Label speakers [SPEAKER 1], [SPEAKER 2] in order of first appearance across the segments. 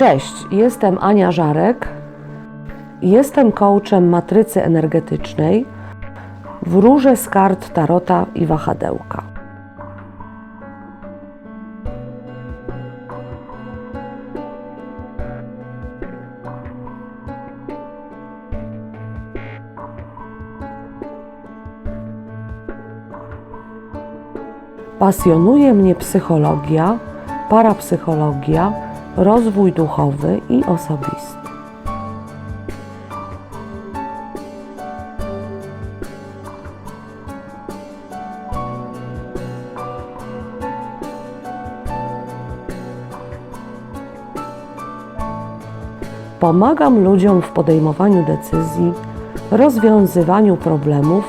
[SPEAKER 1] Cześć, jestem Ania Żarek. Jestem coachem matrycy energetycznej. Wróżę z kart tarota i wahadełka. Pasjonuje mnie psychologia, parapsychologia, rozwój duchowy i osobisty. Pomagam ludziom w podejmowaniu decyzji, rozwiązywaniu problemów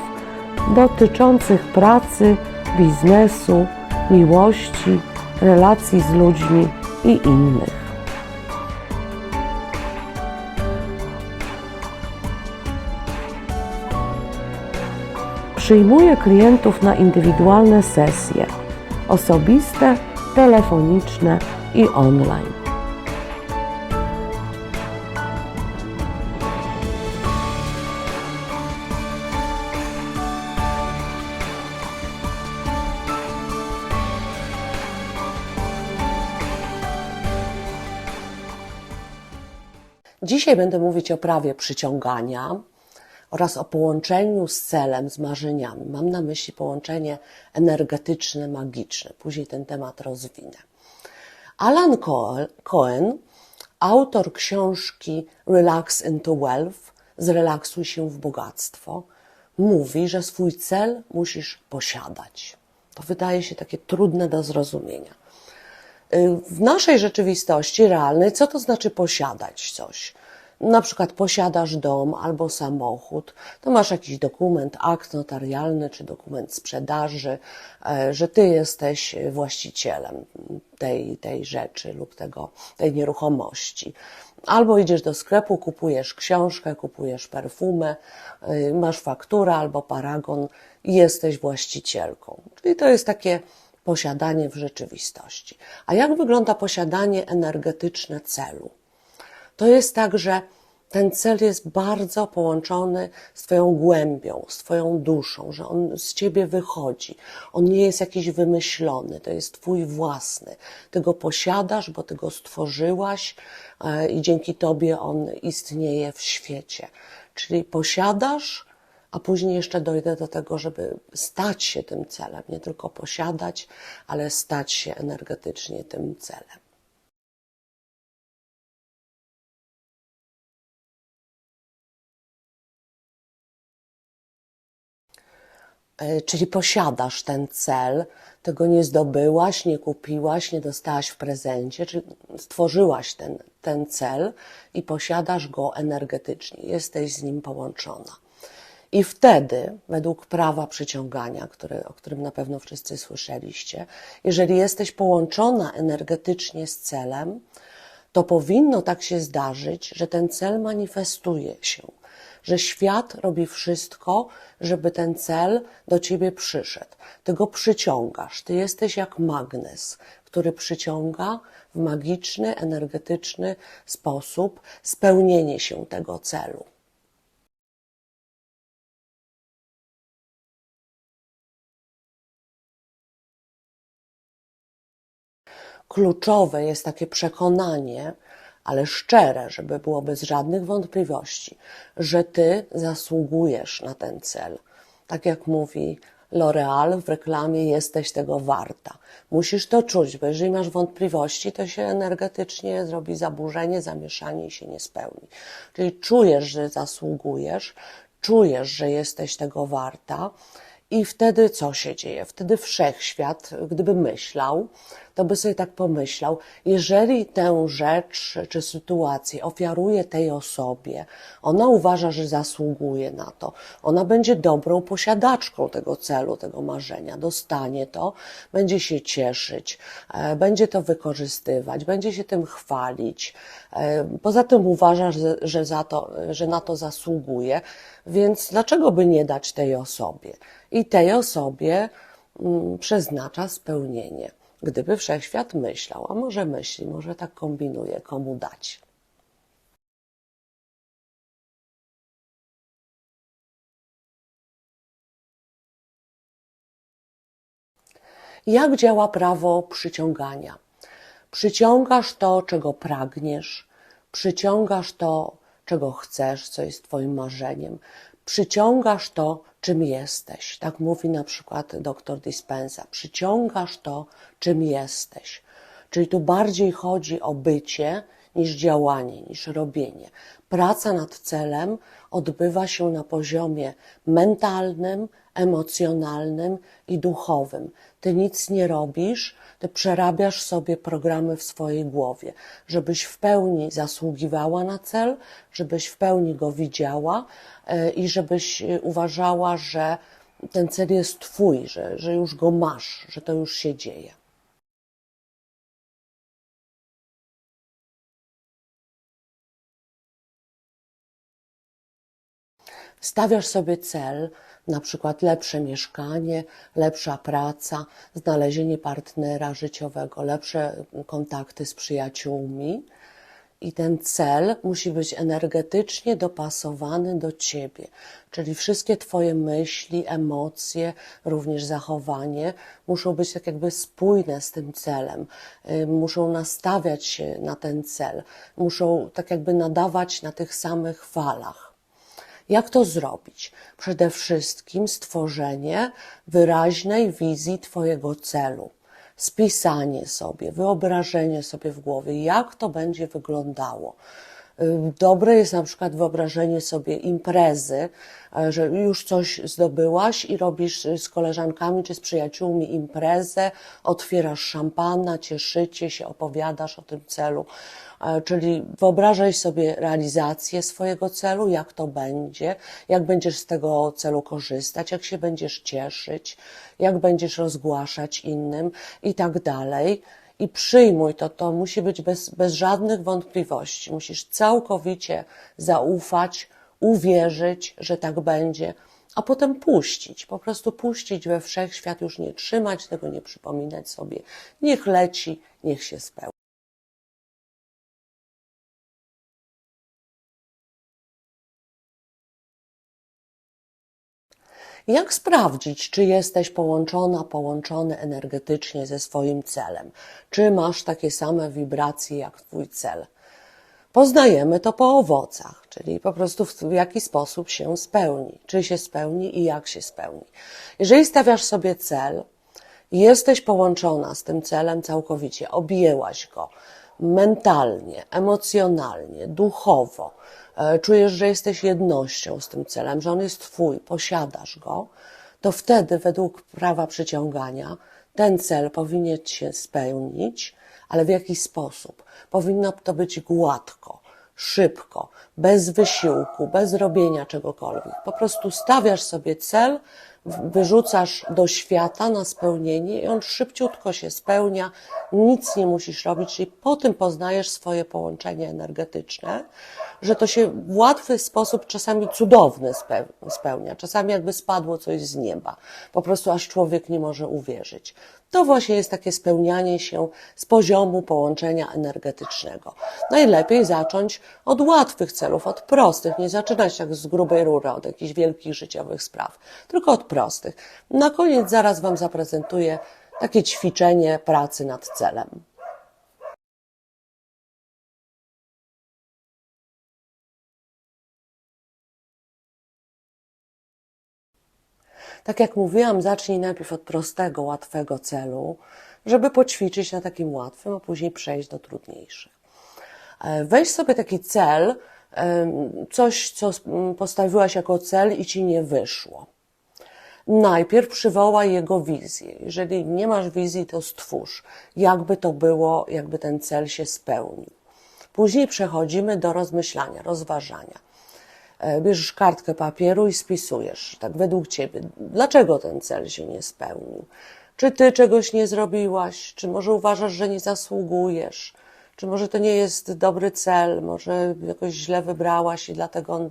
[SPEAKER 1] dotyczących pracy, biznesu, miłości, relacji z ludźmi i innych. Przyjmuję klientów na indywidualne sesje osobiste, telefoniczne i online. Dzisiaj będę mówić o prawie przyciągania oraz o połączeniu z celem, z marzeniami. Mam na myśli połączenie energetyczne, magiczne. Później ten temat rozwinę. Alan Cohen, autor książki Relax into Wealth, Zrelaksuj się w bogactwo, mówi, że swój cel musisz posiadać. To wydaje się takie trudne do zrozumienia w naszej rzeczywistości realnej, co to znaczy posiadać coś? Na przykład posiadasz dom albo samochód, to masz jakiś dokument, akt notarialny czy dokument sprzedaży, e, że ty jesteś właścicielem tej, tej rzeczy lub tego, tej nieruchomości. Albo idziesz do sklepu, kupujesz książkę, kupujesz perfumę, y, masz fakturę albo paragon i jesteś właścicielką. Czyli to jest takie posiadanie w rzeczywistości. A jak wygląda posiadanie energetyczne celu? To jest tak, że ten cel jest bardzo połączony z Twoją głębią, z Twoją duszą, że on z Ciebie wychodzi. On nie jest jakiś wymyślony, to jest Twój własny. Ty go posiadasz, bo Ty go stworzyłaś e, i dzięki Tobie on istnieje w świecie. Czyli posiadasz, a później jeszcze dojdę do tego, żeby stać się tym celem, nie tylko posiadać, ale stać się energetycznie tym celem. Czyli posiadasz ten cel, tego nie zdobyłaś, nie kupiłaś, nie dostałaś w prezencie, czyli stworzyłaś ten, ten cel i posiadasz go energetycznie, jesteś z nim połączona. I wtedy, według prawa przyciągania, które, o którym na pewno wszyscy słyszeliście, jeżeli jesteś połączona energetycznie z celem, to powinno tak się zdarzyć, że ten cel manifestuje się, że świat robi wszystko, żeby ten cel do ciebie przyszedł. Ty go przyciągasz, ty jesteś jak magnes, który przyciąga w magiczny, energetyczny sposób spełnienie się tego celu. kluczowe jest takie przekonanie, ale szczere, żeby było bez żadnych wątpliwości, że ty zasługujesz na ten cel. Tak jak mówi L'Oreal w reklamie, jesteś tego warta. Musisz to czuć, bo jeżeli masz wątpliwości, to się energetycznie zrobi zaburzenie, zamieszanie i się nie spełni. Czyli czujesz, że zasługujesz, czujesz, że jesteś tego warta. I wtedy co się dzieje? Wtedy wszechświat, gdyby myślał, to by sobie tak pomyślał, jeżeli tę rzecz czy sytuację ofiaruje tej osobie, ona uważa, że zasługuje na to, ona będzie dobrą posiadaczką tego celu, tego marzenia, dostanie to, będzie się cieszyć, e, będzie to wykorzystywać, będzie się tym chwalić. E, Poza tym uważa, że, za to, że na to zasługuje, więc dlaczego by nie dać tej osobie? I tej osobie mm, przeznacza spełnienie. Gdyby wszechświat myślał, a może myśli, może tak kombinuje, komu dać. Jak działa prawo przyciągania? Przyciągasz to, czego pragniesz, przyciągasz to, czego chcesz, co jest Twoim marzeniem, przyciągasz to, czym jesteś. Tak mówi na przykład dr Dispenza. Przyciągasz to, czym jesteś. Czyli tu bardziej chodzi o bycie niż działanie, niż robienie. Praca nad celem odbywa się na poziomie mentalnym, emocjonalnym i duchowym. Ty nic nie robisz, ty przerabiasz sobie programy w swojej głowie, żebyś w pełni zasługiwała na cel, żebyś w pełni go widziała e, i żebyś e, uważała, że ten cel jest twój, że, że już go masz, że to już się dzieje. Stawiasz sobie cel, na przykład lepsze mieszkanie, lepsza praca, znalezienie partnera życiowego, lepsze kontakty z przyjaciółmi. I ten cel musi być energetycznie dopasowany do ciebie, czyli wszystkie Twoje myśli, emocje, również zachowanie muszą być tak jakby spójne z tym celem, muszą nastawiać się na ten cel, muszą tak jakby nadawać na tych samych falach. Jak to zrobić? Przede wszystkim stworzenie wyraźnej wizji Twojego celu, spisanie sobie, wyobrażenie sobie w głowie, jak to będzie wyglądało. Dobre jest na przykład wyobrażenie sobie imprezy, e, że już coś zdobyłaś i robisz z koleżankami czy z przyjaciółmi imprezę, otwierasz szampana, cieszycie się, opowiadasz o tym celu. E, czyli wyobrażaj sobie realizację swojego celu, jak to będzie, jak będziesz z tego celu korzystać, jak się będziesz cieszyć, jak będziesz rozgłaszać innym i tak dalej i przyjmuj to, to musi być bez, bez żadnych wątpliwości. Musisz całkowicie zaufać, uwierzyć, że tak będzie, a potem puścić, po prostu puścić we wszechświat, już nie trzymać tego, nie przypominać sobie. Niech leci, niech się spełni. Jak sprawdzić, czy jesteś połączona, połączony energetycznie ze swoim celem? Czy masz takie same wibracje jak Twój cel? Poznajemy to po owocach, czyli po prostu w jaki sposób się spełni, czy się spełni i jak się spełni. Jeżeli stawiasz sobie cel, jesteś połączona z tym celem całkowicie, objęłaś go mentalnie, emocjonalnie, duchowo, E, czujesz, że jesteś jednością z tym celem, że on jest Twój, posiadasz go, to wtedy według prawa przyciągania ten cel powinien się spełnić, ale w jaki sposób? Powinno to być gładko, szybko, bez wysiłku, bez robienia czegokolwiek. Po prostu stawiasz sobie cel, wyrzucasz do świata na spełnienie i on szybciutko się spełnia, nic nie musisz robić, czyli po tym poznajesz swoje połączenie energetyczne, że to się w łatwy sposób, czasami cudowny spełnia, czasami jakby spadło coś z nieba, po prostu aż człowiek nie może uwierzyć. To właśnie jest takie spełnianie się z poziomu połączenia energetycznego. Najlepiej zacząć od łatwych celów, od prostych, nie zaczynać tak z grubej rury, od jakichś wielkich życiowych spraw, tylko od prostych. Na koniec zaraz Wam zaprezentuję takie ćwiczenie pracy nad celem. Tak jak mówiłam, zacznij najpierw od prostego, łatwego celu, żeby poćwiczyć na takim łatwym, a później przejść do trudniejszych. E, weź sobie taki cel, coś, co postawiłaś jako cel i ci nie wyszło. Najpierw przywołaj jego wizję. Jeżeli nie masz wizji, to stwórz, jakby to było, jakby ten cel się spełnił. Później przechodzimy do rozmyślania, rozważania. E, bierzesz kartkę papieru i spisujesz, tak według ciebie, dlaczego ten cel się nie spełnił. Czy ty czegoś nie zrobiłaś, czy może uważasz, że nie zasługujesz, Czy może to nie jest dobry cel, może jakoś źle wybrałaś i dlatego, on,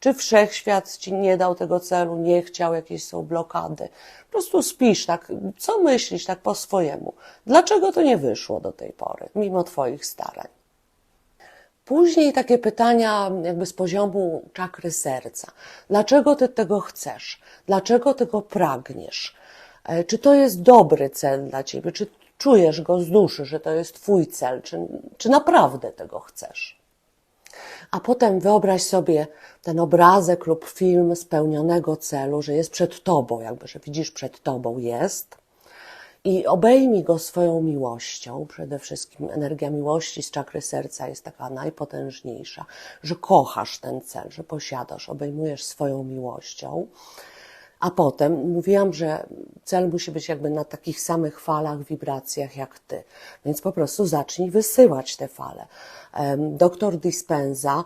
[SPEAKER 1] czy wszechświat ci nie dał tego celu, nie chciał, jakieś są blokady. Po prostu spisz tak, co myślisz tak po swojemu. Dlaczego to nie wyszło do tej pory, mimo twoich starań? Później takie pytania jakby z poziomu czakry serca. Dlaczego ty tego chcesz? Dlaczego tego pragniesz? E, Czy to jest dobry cel dla ciebie? Czy czujesz go z duszy, że to jest twój cel? Czy, czy naprawdę tego chcesz? A potem wyobraź sobie ten obrazek lub film spełnionego celu, że jest przed tobą, jakby, że widzisz przed tobą jest i obejmij go swoją miłością. Przede wszystkim energia miłości z czakry serca jest taka najpotężniejsza, że kochasz ten cel, że posiadasz, obejmujesz swoją miłością. A potem mówiłam, że cel musi być jakby na takich samych falach, wibracjach jak ty. Więc po prostu zacznij wysyłać te fale. Doktor Dispenza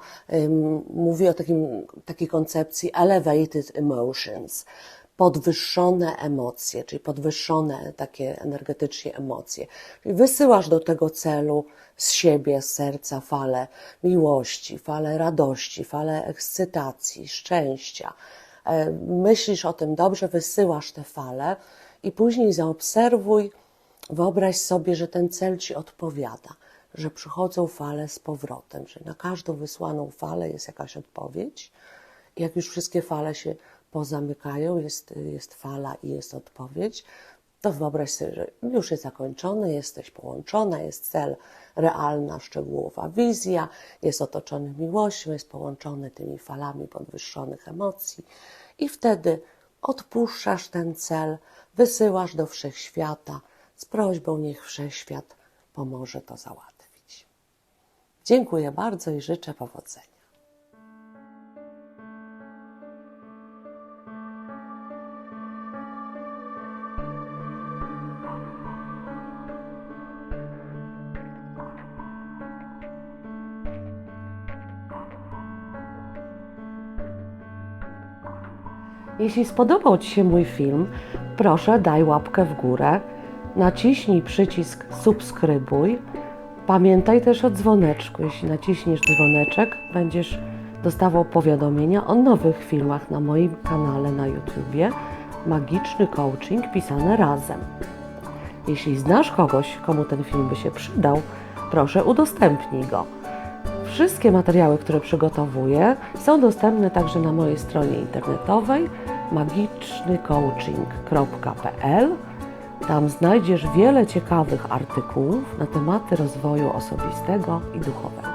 [SPEAKER 1] mówi o takim, takiej koncepcji elevated emotions podwyższone emocje, czyli podwyższone takie energetycznie emocje. Czyli wysyłasz do tego celu z siebie, z serca fale miłości, fale radości, fale ekscytacji, szczęścia. E, Myślisz o tym dobrze, wysyłasz te fale i później zaobserwuj, wyobraź sobie, że ten cel ci odpowiada, że przychodzą fale z powrotem, że na każdą wysłaną falę jest jakaś odpowiedź. Jak już wszystkie fale się pozamykają, jest, jest fala i jest odpowiedź, to wyobraź sobie, że już jest zakończony, jesteś połączona, jest cel, realna, szczegółowa wizja, jest otoczony miłością, jest połączony tymi falami podwyższonych emocji i wtedy odpuszczasz ten cel, wysyłasz do wszechświata z prośbą, niech wszechświat pomoże to załatwić. Dziękuję bardzo i życzę powodzenia. Jeśli spodobał Ci się mój film, proszę daj łapkę w górę, naciśnij przycisk subskrybuj. Pamiętaj też o dzwoneczku. Jeśli naciśniesz dzwoneczek, będziesz dostawał powiadomienia o nowych filmach na moim kanale na YouTubie Magiczny Coaching pisane razem. Jeśli znasz kogoś, komu ten film by się przydał, proszę udostępnij go. Wszystkie materiały, które przygotowuję, są dostępne także na mojej stronie internetowej magicznycoaching.pl. Tam znajdziesz wiele ciekawych artykułów na tematy rozwoju osobistego i duchowego.